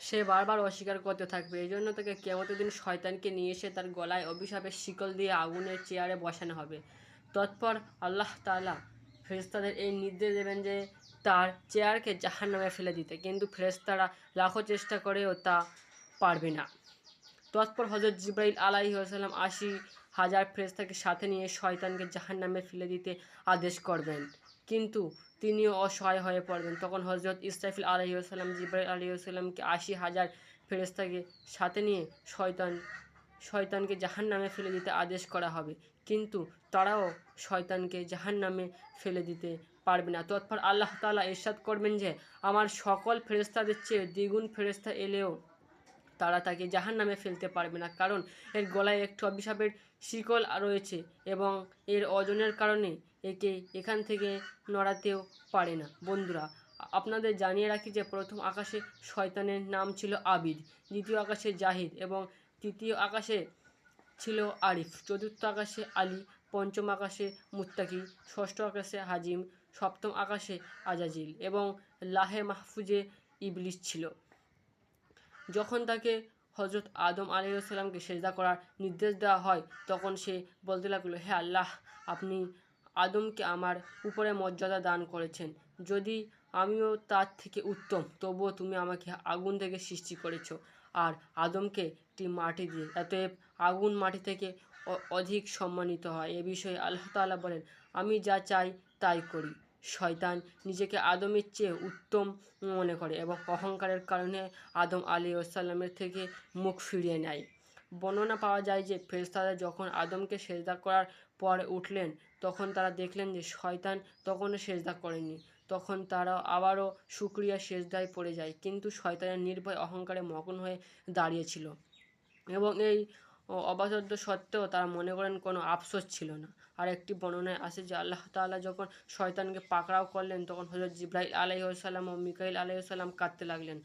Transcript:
সে বারবার অস্বীকার করতে থাকবে। এই জন্য তাকে কেমতের দিন শয়তানকে নিয়ে এসে তার গলায় অভিশাপের শিকল দিয়ে আগুনের চেয়ারে বসানো হবে। তৎপর আল্লাহ তাআলা ফেরেশতাদের এই নির্দেশ দেবেন যে তার চেয়ারকে জাহান নামে ফেলে দিতে। কিন্তু ফেরেস্তারা লাখো চেষ্টা করেও তা পারবে না। তৎপর হজরত জিব্রাইল আলাহি আসাল্লাম আশি হাজার ফেরেস্তাকে সাথে নিয়ে শয়তানকে জাহান নামে ফেলে দিতে আদেশ করবেন। কিন্তু তিনিও অসহায় হয়ে পড়বেন। তখন হজরত ইসরাফিল আলহি আসাল্লাম জিব্রাইল আলহি আশি হাজার ফেরেস্তাকে সাথে নিয়ে শয়তান, শয়তানকে জাহান নামে ফেলে দিতে আদেশ করা হবে। কিন্তু তারাও শয়তানকে জাহান নামে ফেলে দিতে পারবে না। তৎপর আল্লাহ তাআলা ইরশাদ করবেন যে, আমার সকল ফেরেস্তাদের চেয়ে দ্বিগুণ ফেরেশতা এলেও তারা তাকে জাহান নামে ফেলতে পারবে না। কারণ এর গলায় একটু অভিশাপের শিকল রয়েছে এবং এর ওজনের কারণে একে এখান থেকে নড়াতেও পারে না। বন্ধুরা, আপনাদের জানিয়ে রাখি যে প্রথম আকাশে শয়তানের নাম ছিল আবিদ, দ্বিতীয় আকাশে জাহিদ এবং তৃতীয় আকাশে ছিল আরিফ, চতুর্থ আকাশে আলী, পঞ্চম আকাশে মুত্তাকি, ষষ্ঠ আকাশে হাজিম, সপ্তম আকাশে আজাজিল এবং লাহে মাহফুজে ইবলিশ ছিল। যখন তাকে হজরত আদম আলাইসাল্লামকে সেজদা করার নির্দেশ দেওয়া হয়, তখন সে বলতে লাগল, হে আল্লাহ, আপনি আদমকে আমার উপরে মর্যাদা দান করেছেন। যদি আমিও তার থেকে উত্তম, তবুও তুমি আমাকে আগুন থেকে সৃষ্টি করেছ। আর আদমকে একটি মাটি দিয়ে, অতএব আগুন মাটি থেকে অধিক সম্মানিত হয়। এ বিষয়ে আল্লাহ তাআলা বলেন, আমি যা চাই তাই করি। শয়তান নিজেকে আদমের চেয়ে উত্তম মনে করে এবং অহংকারের কারণে আদম আলী ওসাল্লামের থেকে মুখ ফিরিয়ে নেয়। বর্ণনা পাওয়া যায় যে ফেরেশতারা যখন আদমকে সেজদা করার পর উঠলেন, তখন তারা দেখলেন যে শয়তান তখনও সেজদা করেনি। তখন তারা আবারও শুক্রিয়া সেজদায় পড়ে যায়, কিন্তু শয়তানের নির্ভয় অহংকারে মগ্ন হয়ে দাঁড়িয়েছিল এবং এই অবাধ সত্ত্বেও তারা মনে করেন কোনো আফসোস ছিল না। আর একটি বর্ণনায় আসে যে আল্লাহ তাআলা যখন শয়তানকে পাকড়াও করলেন, তখন হজরত জিব্রাইল আলাইসাল্লাম ও মিকাইল আলাইসাল্লাম কাঁদতে লাগলেন।